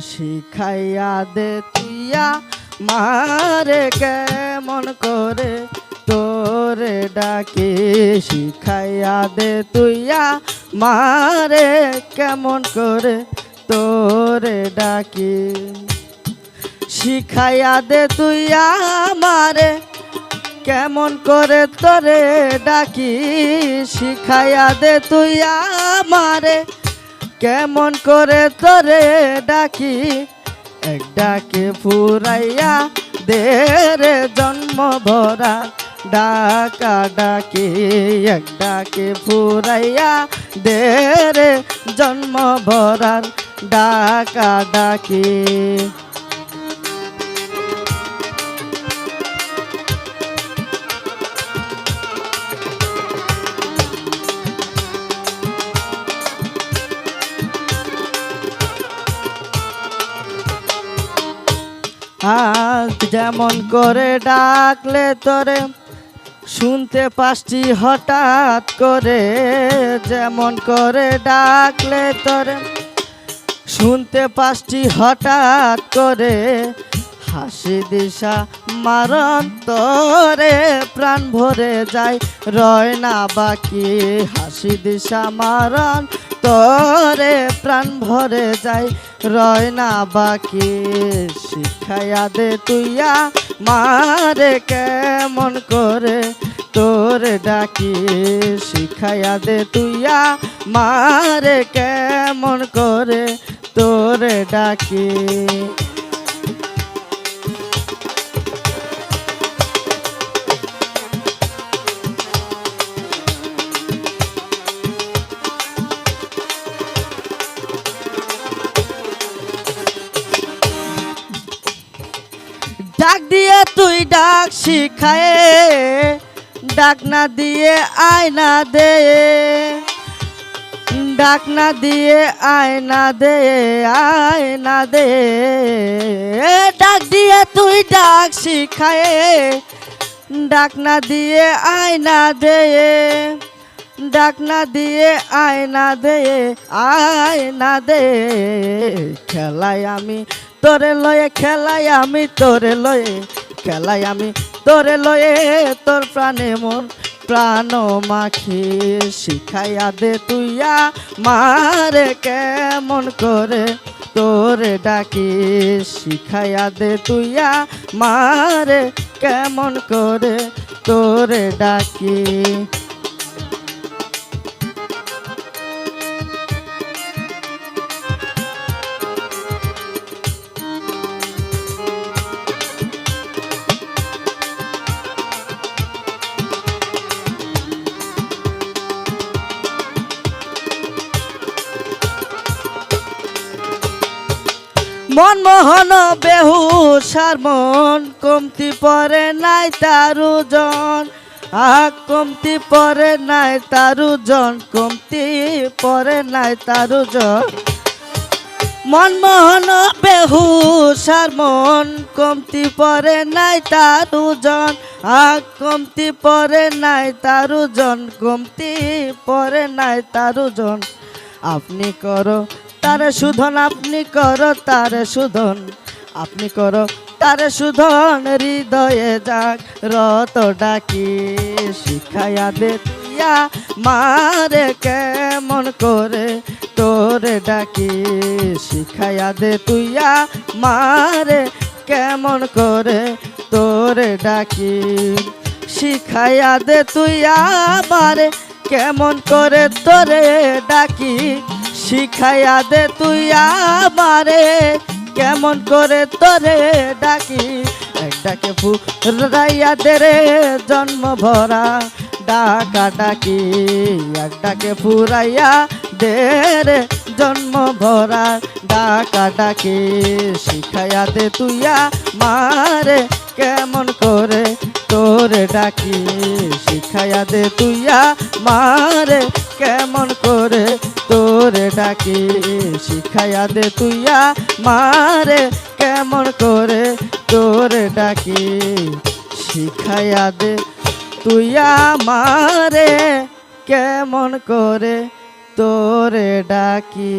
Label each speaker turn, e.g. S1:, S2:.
S1: শিখাইয়া দে তুইয়া মারে কেমন করে তোরে ডাকি? শিখাইয়া দে তুইয়া মারে কেমন করে তোরে ডাকি? শিখাইয়া দে তুইয়া মারে কেমন করে তোরে ডাকি? শিখাইয়া দে তুইয়া মারে কেমন করে তোরে ডাকি? এক ডাকে ফুরাইয়া দে রে জন্ম ভরা ডাকা ডাকি। এক ডাকে ফুরাইয়া দে রে জন্ম ভরার ডাকা ডাকি। আজ যেমন করে ডাকলে তোরে, শুনতে পাসছি হঠাৎ করে। যেমন করে ডাকলে তোরে, শুনতে পাসছি হঠাৎ করে। হাসি দিশা মারণ তোরে, প্রাণ ভরে যায়, রয় না বাকি। হাসি দিশা মারণ তোরে প্রাণ ভরে যায় রয় না বাকি, শিখাইয়া দে তুইয়া মারে কেমন করে। তোরে ডাকি, শিখাইয়া দে তুইয়া মারে কেমন করে। তোরে ডাকি ডাক দিয়ে তুই ডাক শিখায়ে, ডাক না দিয়ে আয়না দে। ডাক না দিয়ে আয়না দে আয়না দে। ডাক দিয়ে তুই ডাক শিখায়ে, ডাক না দিয়ে আয়না দে। ডাক না দিয়ে আয়না দে আয়না দে। খেলায় আমি তোরে লয়ে খেলাই আমি, তোরে লয়ে খেলাই আমি, তোরে লয়ে তোর প্রাণে মন প্রাণ মাখি। শিখাইয়া দে তুইয়া মারে কেমন করে তোরে ডাকি। শিখাইয়া দে তুইয়া মারে কেমন করে তোরে ডাকি। মনমোহন বেহু সার মন কমতি পরে নাই তারু জন। আ কমতি পরে নাই তারু জন, কমতি পরে নাই তারু জন। মনমোহন বেহু সার মন কমতি পরে নাই তারু জন। আ কমতি পরে নাই তারু জন, কমতি পরে নাই তারু জন। আপনি করো তারে শুধন আপনি করো তারে শুধন আপনি করো তারে শুধন হৃদয়ে যাক রত ডাকি। শিখাইয়া দে মারে কেমন করে তোরে ডাকি? শিখাইয়া দে তুইয়া মারে কেমন করে তোরে ডাকি? শিখাইয়া দে তুইয়া মারে কেমন করে তোরে ডাকি? শিখাইয়া দে তুই আমারে, কেমন করে তোরে ডাকি। এক ডাকে ফুরাইয়া দে রে জন্ম ভরা, ডাকা ডাকি। এক ডাকে ফুরাইয়া দে রে জন্ম ভরা, ডাকা ডাকি। শিখাইয়া দে তুইয়া মারে কেমন করে তোরে ডাকি। শিখাইয়া দে তুইয়া মারে কেমন ডাকি, শিখাইয়া দে তুইয়া মারে, কেমন করে তোরে ডাকি, শিখাইয়া দে তুইয়া মারে, কেমন করে তোরে ডাকি।